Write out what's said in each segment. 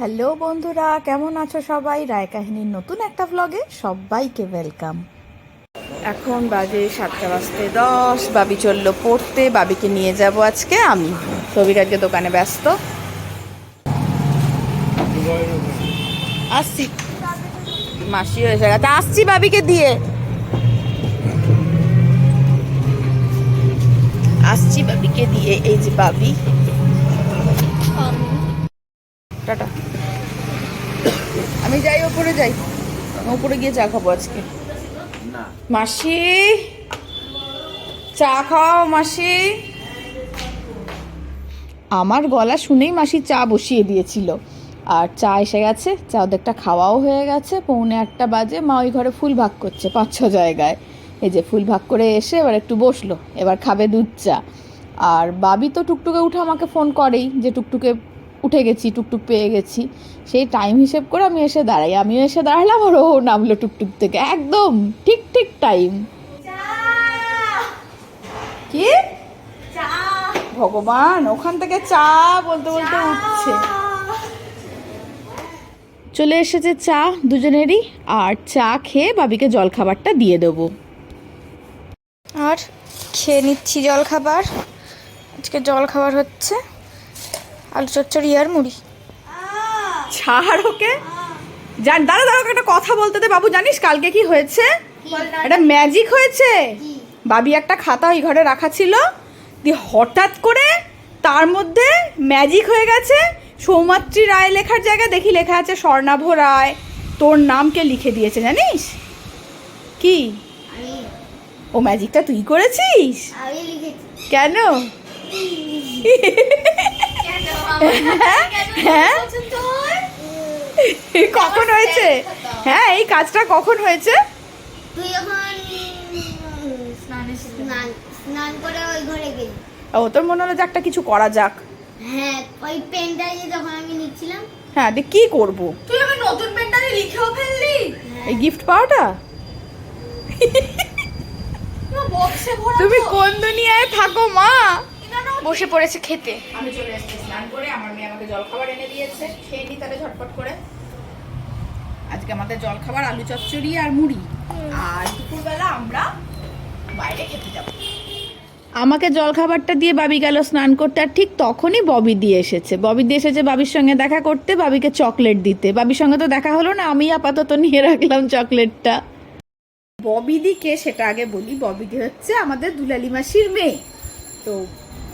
Hello বন্ধুরা, কেমন আছো সবাই? রায় কাহিনীর নতুন একটা ব্লগে সবাইকে ওয়েলকাম এখন বাজে সাতটা বাজতে দশ, বাবি চলল পড়তে, বাবিকে নিয়ে যাব আজকে আমি। সবির আজকে দোকানে ব্যস্ত। আসছি। মাসি এসে গেছে। আসছি বাবিকে দিয়ে। আসছি বাবিকে দিয়ে। এই যে বাবি। টাটা। আমি যাই ওপরে যাই। ওপরে গিয়ে চা খাব আজকে। মাসি! চা খাও মাসি। আমার গলা শুনেই মাসি চা বসিয়ে দিয়েছিল। আর চা এসে গেছে চা ওদেরটা খাওয়াও হয়ে গেছে। পৌনে একটা বাজে মা ওই ঘরে ফুল ভাগ করছে পাঁচ ছ জায়গায়। এই যে ফুল ভাগ করে এসে এবার একটু বসল এবার খাবে দুধ চা। আর বাবি তো টুকটুকে উঠে আমাকে ফোন করেই যে টুকটুকে উঠে গেছি টুকটুক পেয়ে গেছি। সেই টাইম হিসেব করে আমি এসে দাঁড়াই। আমিও এসে দাঁড়ালাম আর ও নামলো টুকটুক থেকে। একদম ঠিক ঠিক টাইম কি? ভগবান ওখান থেকে চা বলতে বলতে উঠছে। চলে এসেছে চা দুজনেরই আর চা খেয়ে বাবিকে জলখাবারটা দিয়ে দেবো। আর খেয়ে নিচ্ছি জল খাবার আজকে জল খাবার হচ্ছে। আলু চচ্চড়ি আর মুড়ি। ছাড় ওকে। জান দাঁড়া দাঁড়া ওকে একটা কথা বলতে দে। বাবু জানিস কালকে কি হয়েছে? এটা ম্যাজিক হয়েছে? বাবি একটা খাতা ওই ঘরে রাখা ছিল। দিয়ে হঠাৎ করে তার মধ্যে ম্যাজিক হয়ে গেছে। সৌমাত্রী রায় লেখার জায়গায় দেখি লেখা আছে স্বর্ণাভ রায়। তোর নামকে লিখে দিয়েছে জানিস? কি? ও ম্যাজিকটা তুই করেছিস? কেন? হ্যাঁ? কখন হয়েছে? হ্যাঁ এই কাজটা কখন হয়েছে? তুই যখন স্নান স্নান করে ওই ঘরে গেলি। ও তোর মনে হলো যে একটা কিছু করা যাক। হ্যাঁ ওই পেনটা যে যখন আমি নিচ্ছিলাম। হ্যাঁ দিয়ে কি করব? তুই আমার নতুন পেনটা লিখেও ফেললি? এই গিফট পাওয়াটা? তুমি কোন দুনিয়ায় থাকো মা? বসে পড়েছে খেতে। আমি চলে এসেছি স্নান করে আমার মেয়ে আমাকে জলখাবার এনে দিয়েছে। খেয়ে নি তাহলে ঝটপট করে। আজকে আমাদের জলখাবার আলু চচ্চড়ি আর মুড়ি। আর দুপুরবেলা আমরা বাইরে খেতে যাব। আমাকে জলখাবারটা দিয়ে বাবি গেল স্নান করতে আর ঠিক তখনই ববি দিয়ে এসেছে। ববি দিয়ে এসেছে বাবির সঙ্গে দেখা করতে বাবিকে চকলেট দিতে। বাবির সঙ্গে তো দেখা হলো না আমি আপাতত নিয়ে রাখলাম চকলেটটা। ববিদিকে সেটা আগে বলি। ববিদি হচ্ছে আমাদের দুলালি মাসির মেয়ে। তো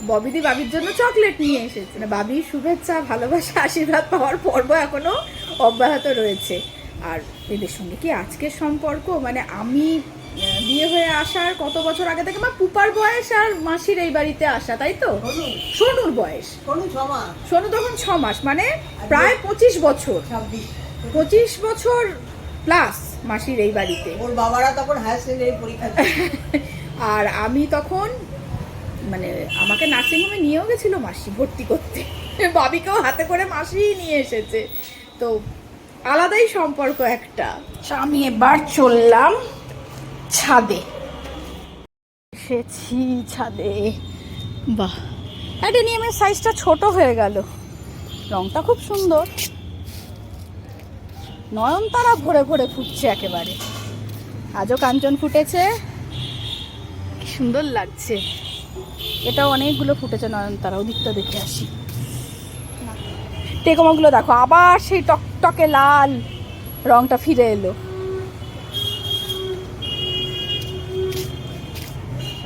ববিদি বাবির জন্য চকলেট নিয়ে এসেছে। না বাবির শুভেচ্ছা ভালোবাসা আশীর্বাদ পাওয়ার পর্ব এখনও অব্যাহত রয়েছে। আর এদের সঙ্গে কি আজকের সম্পর্ক? মানে আমি বিয়ে হয়ে আসার কত বছর আগে থেকে? আমার পুপার বয়স আর মাসির এই বাড়িতে আসা তাই তো? সোনুর বয়স। সোনু তখন ছ মাস মানে প্রায় পঁচিশ বছর। পঁচিশ বছর প্লাস মাসির এই বাড়িতে। ওর বাবারা তখন হায়ার সেকেন্ডারি পরীক্ষা আর আমি তখন মানে আমাকে নার্সিংহোমে নিয়েও গেছিল মাসি ভর্তি করতে। বাবিকেও হাতে করে মাসিই নিয়ে এসেছে। তো আলাদাই সম্পর্ক একটা। আমি এবার চললাম ছাদে। এসেছি ছাদে। বাহ অ্যাডেনিয়ামের সাইজটা ছোট হয়ে গেল। রংটা খুব সুন্দর। নয়নতারা ভরে ভরে ফুটছে একেবারে। আজও কাঞ্চন ফুটেছে। কি সুন্দর লাগছে। এটা অনেকগুলো ফুটেছে নয়নতারা ওদিকটা দেখে আসি। টেকমাগুলো দেখো, আবার সেই টকটকে লাল রংটা ফিরে এলো।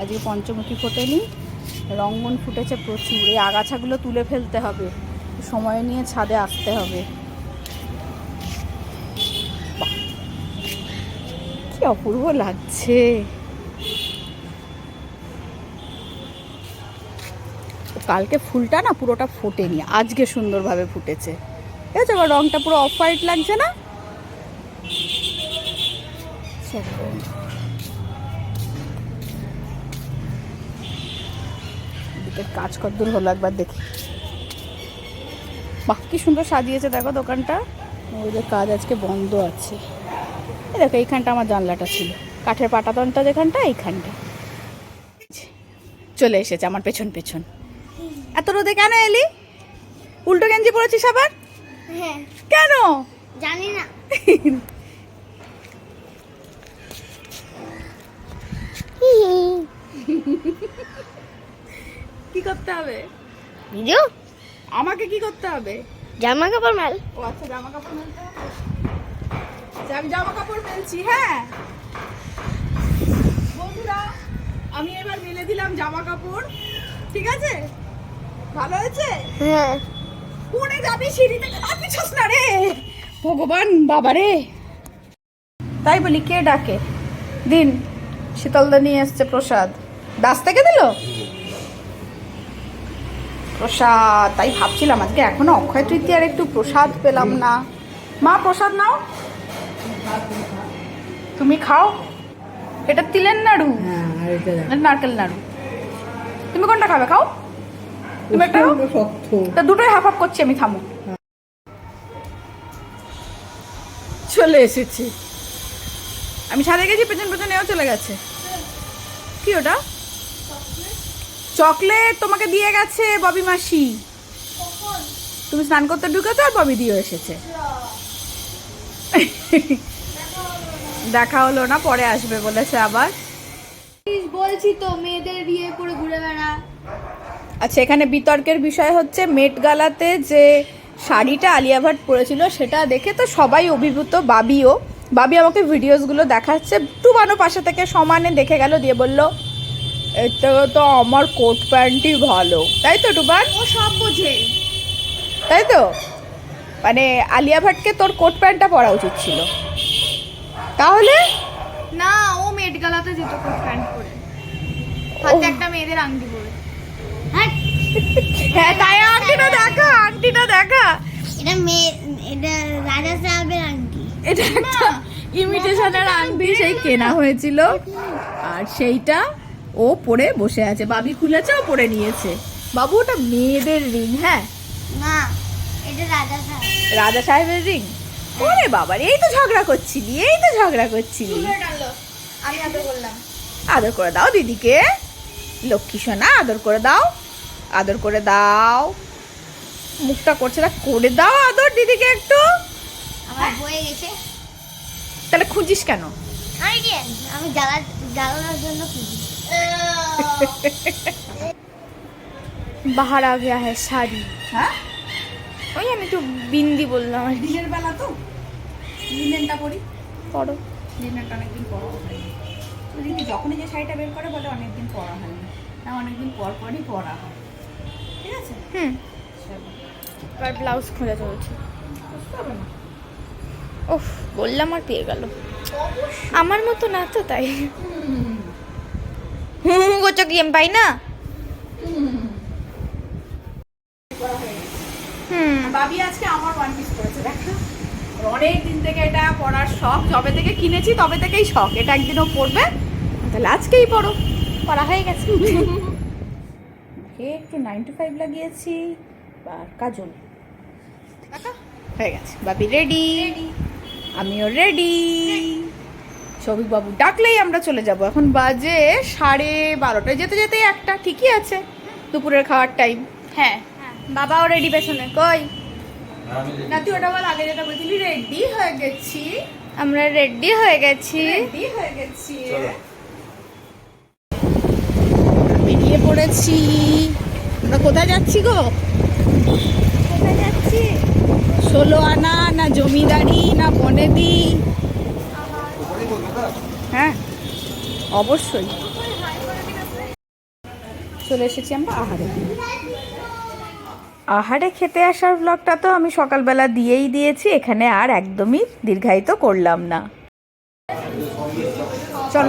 আজকে পঞ্চমুখী ফোটেনি, রঙ্গন ফুটেছে প্রচুর, এই আগাছাগুলো তুলে ফেলতে হবে, সময় নিয়ে ছাদে আসতে হবে। কি অপূর্ব লাগছে। কালকে ফুলটা না পুরোটা ফোটেনি, আজকে সুন্দরভাবে ফুটেছে। ঠিক আছে, এবার রংটা পুরো অফ হোয়াইট লাগছে না? কাজ কদ্দূর হলো একবার দেখি। বাহ, কি সুন্দর সাজিয়েছে দেখো দোকানটা। ওই যে কাজ আজকে বন্ধ আছে। দেখো, এইখানটা আমার জানলাটা ছিল। কাঠের পাটাতনটা যেখানটা, এইখানটা। চলে এসেছে আমার পেছন পেছন। এত রোদে কেন এলি? উল্টো গেঞ্জি পরেছিস আবার? হ্যাঁ। কেন? জানি না। কি করতে হবে? ভিডিও? আমাকে কি করতে হবে? জামা কাপড় মাল। ও আচ্ছা জামা কাপড় মেলতে হবে আমি জামা কাপড় মেলছি হ্যাঁ। বন্ধুরা আমি এবার মেলে দিলাম জামা কাপড় ঠিক আছে? ভালো হয়েছে? হ্যাঁ। পড়ে যাবি সিঁড়িতে আপনি ছস না রে। ভগবান বাবা রে তাই বলি কে ডাকে? দিন শীতলদা নিয়ে এসছে প্রসাদ। দাস থেকে দিল? প্রসাদ তাই ভাবছিলাম আজকে এখনও অক্ষয় তৃতীয়ার একটু প্রসাদ পেলাম না। মা প্রসাদ নাও। তুমি খাও। এটা তিলের নাড়ু। হ্যাঁ এটা নারকেল নাড়ু। তুমি কোনটা খাবে? খাও তুমি একটা খাও প্রচণ্ড শক্ত তা দুটোই হাফ হাফ করছি আমি থামো। চলে এসেছি। আমি ছাদে গেছি পেছন পেছন এও চলে গেছে। কি ওটা? চকলেট তোমাকে দিয়ে গেছে ববি মাসি। তুমি স্নান করতে ঢুকেছো আর ববি দিয়ে এসেছে। দেখা হলো না পরে আসবে বলেছে আবার। বলছি তো মেয়েদের বিয়ে করে ঘুরে বেড়া। আচ্ছা এখানে বিতর্কের বিষয় হচ্ছে মেট গালাতে যে শাড়িটা আলিয়া ভাট পরেছিল সেটা দেখে তো সবাই অভিভূত বাবিও। বাবি আমাকে ভিডিওসগুলো দেখাচ্ছে টুবানো পাশে থেকে সমানে দেখে গেল দিয়ে বলল এটা তো আমার কোট প্যান্টই ভালো। তাই তো টুবান? ও সব বোঝে। তাই তো? মানে আলিয়া ভাটকে তোর কোট প্যান্টটা পরা উচিত ছিল। তাহলে? না ও মেট গালাতে যেত কোট প্যান্ট পরে। হাতে একটা মেয়েদের আংটি পরে। হ্যাঁ তাই আন্টিটা দেখা আন্টিটা দেখা। এটা মেয়ে এটা রাজা সাহেবের এটা একটা ইমিটেশনের আংটি সেই কেনা হয়েছিল। আর সেইটা ও পরে বসে আছে। বাবি খুলেছে ও পরে নিয়েছে। বাবু ওটা মেয়েদের রিং হ্যাঁ? না এটা রাজা সাহেব। রাজা সাহেবের রিং ওরে বাবার এই তো ঝগড়া করছিলি এই তো ঝগড়া করছিলি। আমি আদর করলাম। আদর করে দাও দিদিকে। লক্ষ্মী সোনা আদর করে দাও। আদর করে দাও। মুখটা করছে না করে দাও আদর দিদিকে একটু। আমার বয়ে গেছে। তাহলে খুঁজিস কেন? আমি আমি জ্বালা জ্বালানোর জন্য খুঁজি। বাহার গয়া হ্যাঁ শাড়ি। হ্যাঁ? ওই আমি একটু বিন্দি বললাম আর দিনের বেলা তো। লিনেনটা পরি। পড়ো লিনেনটা অনেকদিন পরা যখনই যে শাড়িটা বের করে বলে অনেকদিন পরা হয়নি। না অনেকদিন পর পরই পরা হয়। ঠিক আছে? হুম। এবার ব্লাউজ খোঁজা চলছে। ওফ বললাম আর পেয়ে গেল। আমার মতো না তো তাই। হুম। করছ কি? পাই না? হুম। বাবি আজকে আমার ওয়ান পিস করেছে দেখো। অনেক দিন থেকে এটা পরার শখ যবে থেকে কিনেছি তবে থেকেই শখ। এটা একদিনও পরবে তাহলে আজকেই পরো। পড়া হয়ে গেছে। একটু নাইন টু ফাইভ লাগিয়েছি আর কাজল। হয়ে গেছে। বাবি রেডি আমিও রেডি সৌভিক বাবু ডাকলেই আমরা চলে যাব। এখন বাজে সাড়ে বারোটায়। যেতে যেতে একটা ঠিকই আছে। দুপুরের খাওয়ার টাইম হ্যাঁ। বাবাও রেডি পেছনে। কই? না তুই ওটা বল আগে যেটা বলছিলি রেডি হয়ে গেছি। আমরা রেডি হয়ে গেছি। রেডি হয়ে গেছি। বেরিয়ে পড়েছি। আমরা কোথায় যাচ্ছি গো? কোথায় যাচ্ছি? ষোলো আনা না জমিদারি না বনেদি? হ্যাঁ অবশ্যই। চলে এসেছি আমরা আহারে। আহারে খেতে আসার ব্লগটা তো আমি সকালবেলা দিয়েই দিয়েছি এখানে আর একদমই দীর্ঘায়িত করলাম না। চল।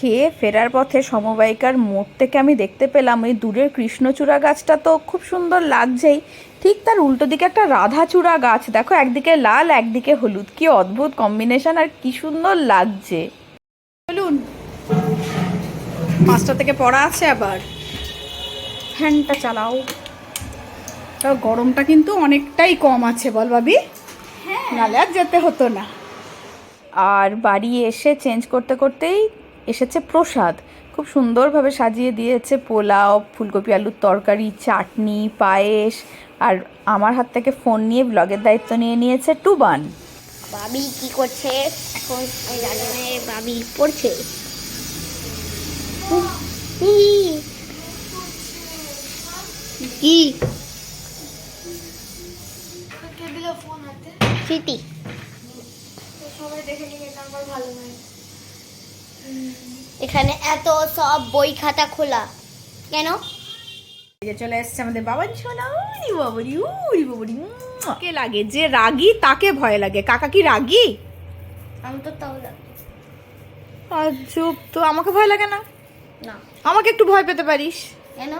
খেয়ে ফেরার পথে সমবায়িকার মোড় থেকে আমি দেখতে পেলাম ওই দূরের কৃষ্ণচূড়া গাছটা তো খুব সুন্দর লাগছেই। ঠিক তার উল্টো দিকে একটা রাধাচূড়া গাছ। দেখো একদিকে লাল একদিকে হলুদ। কি অদ্ভুত কম্বিনেশন আর কি সুন্দর লাগছে। বলুন। পাঁচটা থেকে পড়া আছে আবার? ফ্যানটা চালাও। তা গরমটা কিন্তু অনেকটাই কম আছে বল ভাবি। নালে আর যেতে হতো না। আর বাড়ি এসে চেঞ্জ করতে করতেই এসেছে প্রসাদ। খুব সুন্দরভাবে সাজিয়ে দিয়েছে পোলাও ফুলকপি আলুর তরকারি চাটনি পায়েস আর আমার হাত থেকে ফোন নিয়ে ব্লগের দায়িত্ব নিয়ে নিয়েছে টুবান। বাবি কি করছে? এখন বাবি পড়ছে। কি? স্মৃতি। এখানে এত সব বই খাতা খোলা। কেন? যে চলে এসছে আমাদের বাবান সোনা উরি বাবরি উরি বাবরি। কে লাগে? যে রাগী তাকে ভয় লাগে। কাকা কি রাগী? আমি তো তাও চুপ তো আমাকে ভয় লাগে না? না। আমাকে একটু ভয় পেতে পারিস। কেন?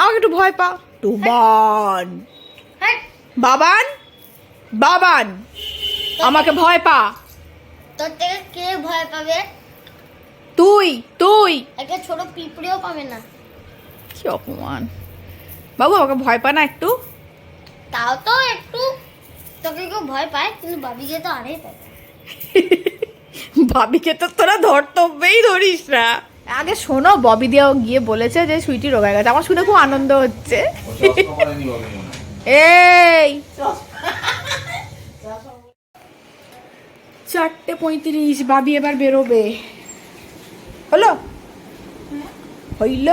আমাকে একটু ভয় পা। টুবান বাবান? বাবান। আমাকে ভয় পা। তোর থেকে কে ভয় পাবে? তুই তুই। একটা ছোট পিঁপড়েও পাবে না। কি অপমান। বাবু আমাকে ভয় পা না একটু? তাও তো একটু। তোকে কেউ ভয় পায় কিন্তু বাবিকে তো আরে পায়। ভাবিকে তো তোরা ধর্তব্যেই ধরিস না। আগে শোনো ববি দিয়াও গিয়ে বলেছে যে সুইটি রোগা গেছে। আমার শুনে খুব আনন্দ হচ্ছে। এই! চারটে পঁয়ত্রিশ বাবি এবার বেরোবে। হলো? হইল?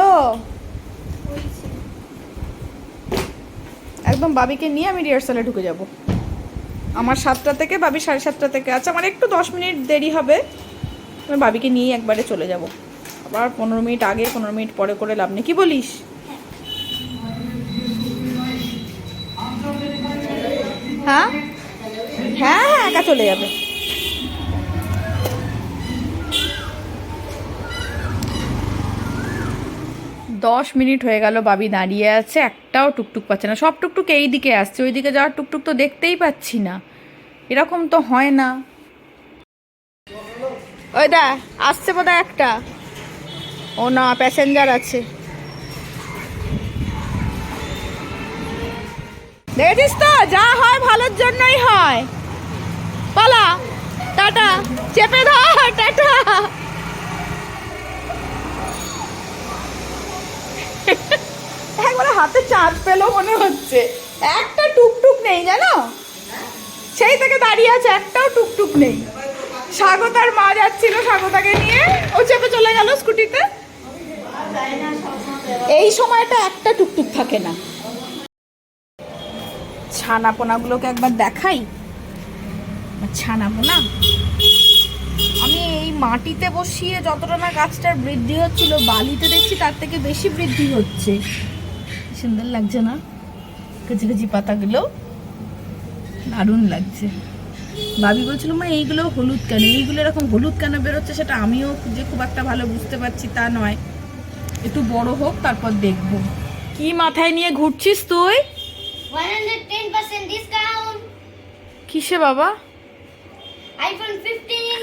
একদম বাবিকে নিয়ে আমি রিহার্সালে ঢুকে যাব। আমার সাতটা থেকে বাবি সাড়ে সাতটা থেকে আছে। আমার একটু দশ মিনিট দেরি হবে। আমি বাবিকে নিয়ে একবারে চলে যাব। আবার পনেরো মিনিট আগে, পনেরো মিনিট পরে করে লাভ নেই। কি বলিস? হ্যাঁ? হ্যাঁ একা চলে যাবে। দশ মিনিট হয়ে গেল বাবি দাঁড়িয়ে আছে, একটাও টুকটুক পাচ্ছে না। সব টুকটুক এই দিকে আসছে ওই দিকে যাওয়ার টুকটুক তো দেখতেই পাচ্ছি না। এরকম তো হয় না। ওই দা, আসছে বোধ একটা। ও না প্যাসেঞ্জার আছে। দেখেছিস তো, যা হয় ভালোর জন্যই হয়। পালা, টাটা, চেপে ধর টাটা একবারে হাতে পেল মনে হচ্ছে? একটা টুকটুক নেই, জানো? সেই থেকে দাঁড়িয়ে আছে, একটাও টুকটুক নেই। স্বাগতার মা যাচ্ছিল স্বাগতাকে নিয়ে। ও চেপে চলে গেল স্কুটিতে। এই সময়টা একটা টুকটুক থাকে না। ছানা পোনাগুলোকে একবার দেখাই। ছানা পোনা আমি এই মাটিতে বসিয়ে যতটা না গাছটার বৃদ্ধি হচ্ছিল, বালিতে দেখছি তার থেকে বেশি বৃদ্ধি হচ্ছে। সুন্দর লাগছে না? কচি কচি পাতাগুলো দারুণ লাগছে। ভাবি বলছিল মা এইগুলো হলুদ কেন? এইগুলো এরকম হলুদ কেন বেরোচ্ছে? সেটা আমিও যে খুব একটা ভালো বুঝতে পারছি তা নয়। একটু বড় হোক তারপর দেখব। কি মাথায় নিয়ে ঘুরছিস তুই? 110% কিসে বাবা? আইফোন 15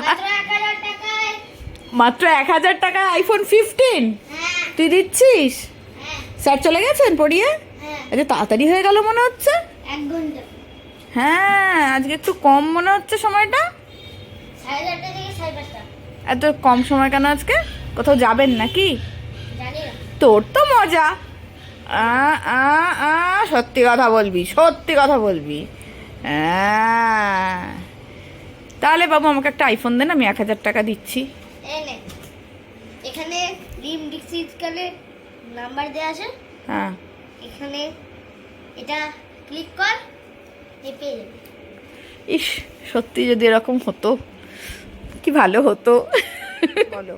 মাত্র 1000 টাকায়। মাত্র এক হাজার টাকা আইফোন ফিফটিন তুই দিচ্ছিস? স্যার চলে গেছেন পড়িয়ে? হ্যাঁ। আচ্ছা তাড়াতাড়ি হয়ে গেল মনে হচ্ছে? হ্যাঁ আজকে একটু কম মনে হচ্ছে সময়টা। এত কম সময় কেন আজকে? কোথাও যাবেন নাকি? তোর তো মজা। আ আ আ সত্যি কথা বলবি সত্যি কথা বলবি। তাহলে বাবু আমাকে একটা আইফোন দেন আমি এক হাজার টাকা দিচ্ছি। এখানে কালে নাম্বার দেওয়া আছে? হ্যাঁ। এখানে এটা ক্লিক কর এ পেয়ে যাবে। ইস সত্যি যদি এরকম হতো কি ভালো হতো। বলো।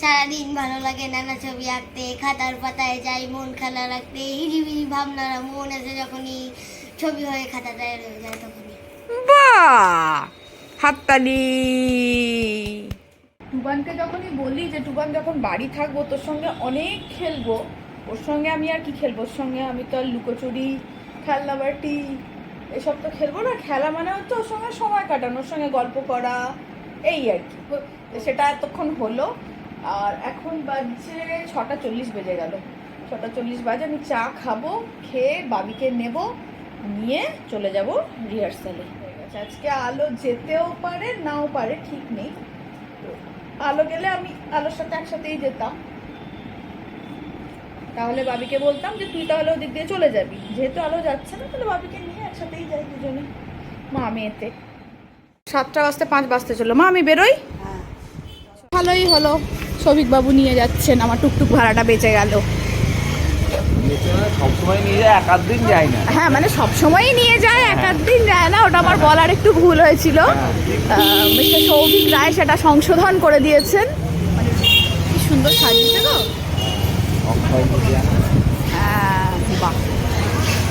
সারাদিন ভালো লাগে নানা ছবি আঁকতে খাতার পাতায় যাই মন খেলা রাখতে হিরিবিরি ভাবনারা মন এসে যখনই ছবি হয়ে খাতাটায় রয়ে যায় তখনই। বাহ! হাততালি! টুবানকে যখনই বলি যে, টুবান, যখন বাড়ি থাকব, তোর সঙ্গে অনেক খেলব। ওর সঙ্গে আমি আর কি খেলব? ওর সঙ্গে আমি তো আর লুকোচুরি, খেলনাবাটি, এসব তো খেলব না। খেলা মানে হচ্ছে ওর সঙ্গে সময় কাটানো, ওর সঙ্গে গল্প করা, এই আর কি। সেটা এতক্ষণ হলো। আর এখন বাজছে ছটা চল্লিশ বেজে গেল। ছটা চল্লিশ বাজে, আমি চা খাব, খেয়ে বাবিকে নেব, নিয়ে চলে যাব রিহার্সালে। আজকে আলো যেতেও পারে, নাও পারে, ঠিক নেই। আলো গেলে আমি আলোর সাথে একসাথেই যেতাম। তাহলে বাবিকে বলতাম যে তুই তাহলে ওদিক দিয়ে চলে যাবি। যেহেতু আলো যাচ্ছে না তাহলে বাবিকে নিয়ে একসাথেই যাই দুজনে মা মেয়েতে। সাতটা বাজতে পাঁচ বাজতে চলো মা আমি বেরোই? ভালোই হলো। সবিক বাবু নিয়ে যাচ্ছেন। আমার টুকটুক ভাড়াটা বেঁচে গেল সবসময় নিয়ে যায় এক আধ দিন যায় না হ্যাঁ মানে সব সময়ই নিয়ে যায় এক আধ দিন যায় না ওটা আমার বলার একটু ভুল হয়েছিল। মিস্টার সৌভিক রায় সেটা সংশোধন করে দিয়েছেন। মানে কি সুন্দর সাজিয়েছে তো। হ্যাঁ বাহ।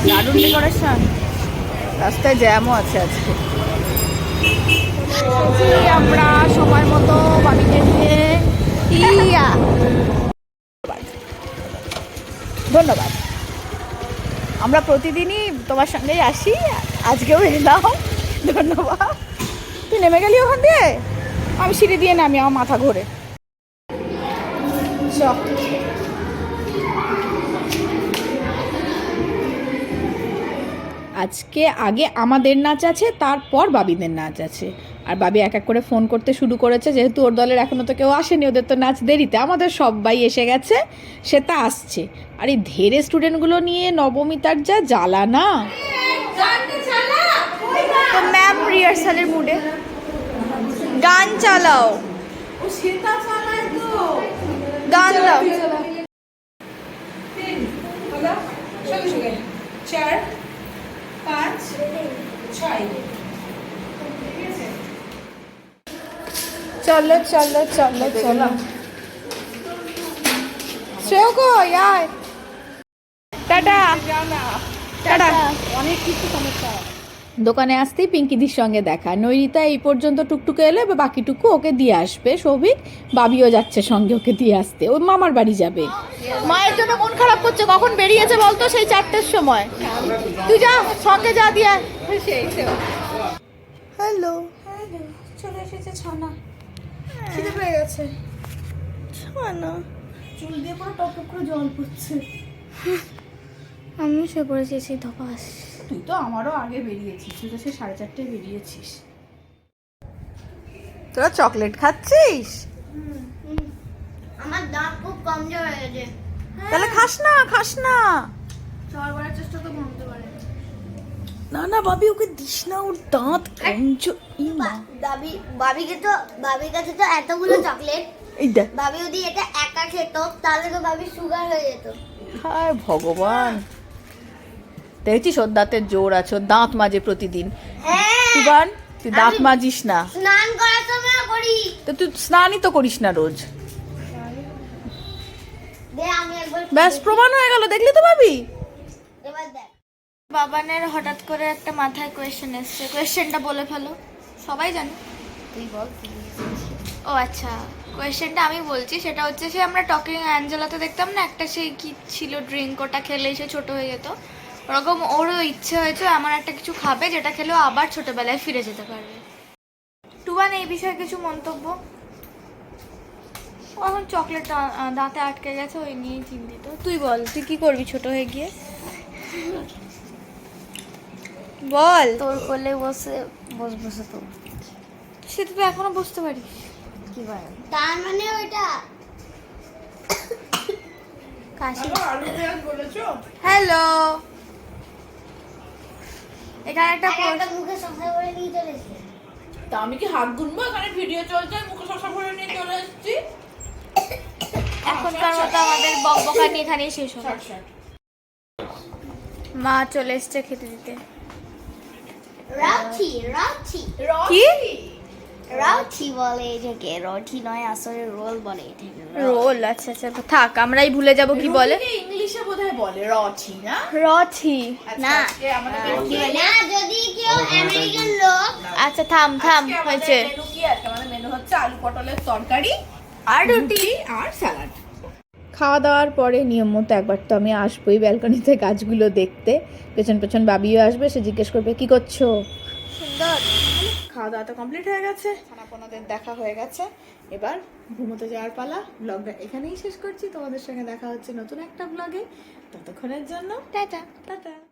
দারুণ ডেকোরেশন রাস্তায় জ্যামও আছে আজকে। আমরা সময় মতো বাড়িতে নিয়ে ইয়া। ধন্যবাদ। আমরা প্রতিদিনই তোমার সঙ্গেই আসি, আজকেও এলাম, ধন্যবাদ। তুই নেমে গেলি ওখান দিয়ে? আমি সিঁড়ি দিয়ে নামি আমার মাথা ঘোরে। আজকে আগে আমাদের নাচ আছে তারপর বাবিদের নাচ আছে। আর বাবি এক এক করে ফোন করতে শুরু করেছে যেহেতু ওর দলের এখনও তো কেউ আসেনি ওদের তো নাচ দেরিতে। আমাদের সবাই এসে গেছে সে তা আসছে। আর এই ধেরে স্টুডেন্টগুলো নিয়ে নবমিতার যা জ্বালা না তো ম্যাম রিহার্সালের মুডে গান চালাও। গান দাও চার পাঁচ ছয়। চলো চলো চলো চলো। শ্রেয় কই? আয়। টাটা। টাটা। দোকানে আসতেই পিঙ্কিদির সঙ্গে দেখা। নৈরিতা এই পর্যন্ত টুকটুকে এলে এবার বাকিটুকু ওকে দিয়ে আসবে। সৌভিক বাবিও যাচ্ছে সঙ্গে ওকে দিয়ে আসতে। ও মামার বাড়ি যাবে। মায়ের জন্য মন খারাপ করছে কখন বেরিয়েছে বলতো সেই চারটের সময়। তুই যা সঙ্গে যা দিয়ে। হ্যালো। চলে এসেছে ছানা। খিদে পেয়ে গেছে। ছানা। চুল দিয়ে পুরো টপ করে জল পড়ছে। আমি সে পড়েছি সেই ধপাস। তুই তো আমারও আগে বেরিয়েছিস তুই তো সে সাড়ে চারটে বেরিয়েছিস। তোরা চকলেট খাচ্ছিস? আমার দাঁত খুব কমজোর হয়ে গেছে। তাহলে খাস না খাস না। সরবরাহের চেষ্টা তো কমতে পারে। না না বাবি ওকে দিস না ওর দাঁত কমজো ই মা। বাবি বাবিকে তো বাবির কাছে তো এতগুলো চকলেট। এই বাবি যদি এটা একা খেত তাহলে তো বাবির সুগার হয়ে যেত। হায় ভগবান। দেখছিস ওর দাঁতের জোর আছে ওর দাঁত মাজে প্রতিদিন। হ্যাঁ। সুগান তুই দাঁত মাজিস না। স্নান করার সময় করি। তো তুই স্নানই তো করিস না রোজ। দে আমি একবার ব্যাস প্রমাণ হয়ে গেল দেখলি তো ভাবি? বাবানের হঠাৎ করে একটা মাথায় কোয়েশ্চেন এসছে। কোয়েশ্চেনটা বলে ফেলো। সবাই জানে? তুই বল ও আচ্ছা। কোয়েশ্চেনটা আমি বলছি সেটা হচ্ছে সে আমরা টকিং অ্যাঞ্জেলাতে দেখতাম না একটা সেই কি ছিল ড্রিঙ্ক ওটা খেলেই সে ছোট হয়ে যেত। ওরকম ওরও ইচ্ছে হয়েছে আমার একটা কিছু খাবে যেটা খেলেও আবার ছোটবেলায় ফিরে যেতে পারবে। টুবান এই বিষয়ে কিছু মন্তব্য? এখন চকলেট দাঁতে আটকে গেছে ওই নিয়েই চিন্তিত। তুই বল তুই কি করবি ছোট হয়ে গিয়ে? বল। তোর কোলে বসে বস বসে তো। সেটা তো এখনও বুঝতে পারিস। কি বল? তার মানে ওইটা। কাশি। হ্যালো। এখানে একটা মুখে শসা করে নিয়ে চলে এসেছি। তা আমি কি হাত গুনবো? এখানে ভিডিও চলছে মুখে শশা করে নিয়ে চলে এসেছি। এখনকার মতো আমাদের বকবকানি এখানেই শেষ হবে। মা চলে এসছে খেতে দিতে। রাখি রাখি কি? রাউঠি বলে এটাকে রঠি নয় আসলে রোল বলে এটাকে রোল। আচ্ছা আচ্ছা থাক আমরাই ভুলে যাব কি বলে। ইংলিশে বোধহয় বলে রচি না? রথি না। কি বলে? না যদি কেউ আমেরিকান লোক আচ্ছা থাম থাম হয়েছে। মেনু কি আজকে আমাদের মেনু হচ্ছে আলু পটলের তরকারি আর রুটি আর স্যালাড। খাওয়া দাওয়ার পরে নিয়ম মতো একবার তো আমি আসবোই ব্যালকনিতে গাছগুলো দেখতে। পেছন পেছন বাবিও আসবে সে জিজ্ঞেস করবে কি করছ? সুন্দর। খাওয়া দাওয়া তো কমপ্লিট হয়ে গেছে। ছানাপোনাদের দেখা হয়ে গেছে। এবার ঘুমোতে যাওয়ার পালা। ব্লগটা এখানেই শেষ করছি। তোমাদের সঙ্গে দেখা হচ্ছে নতুন একটা ব্লগে। ততক্ষণের জন্য টাটা। টাটা।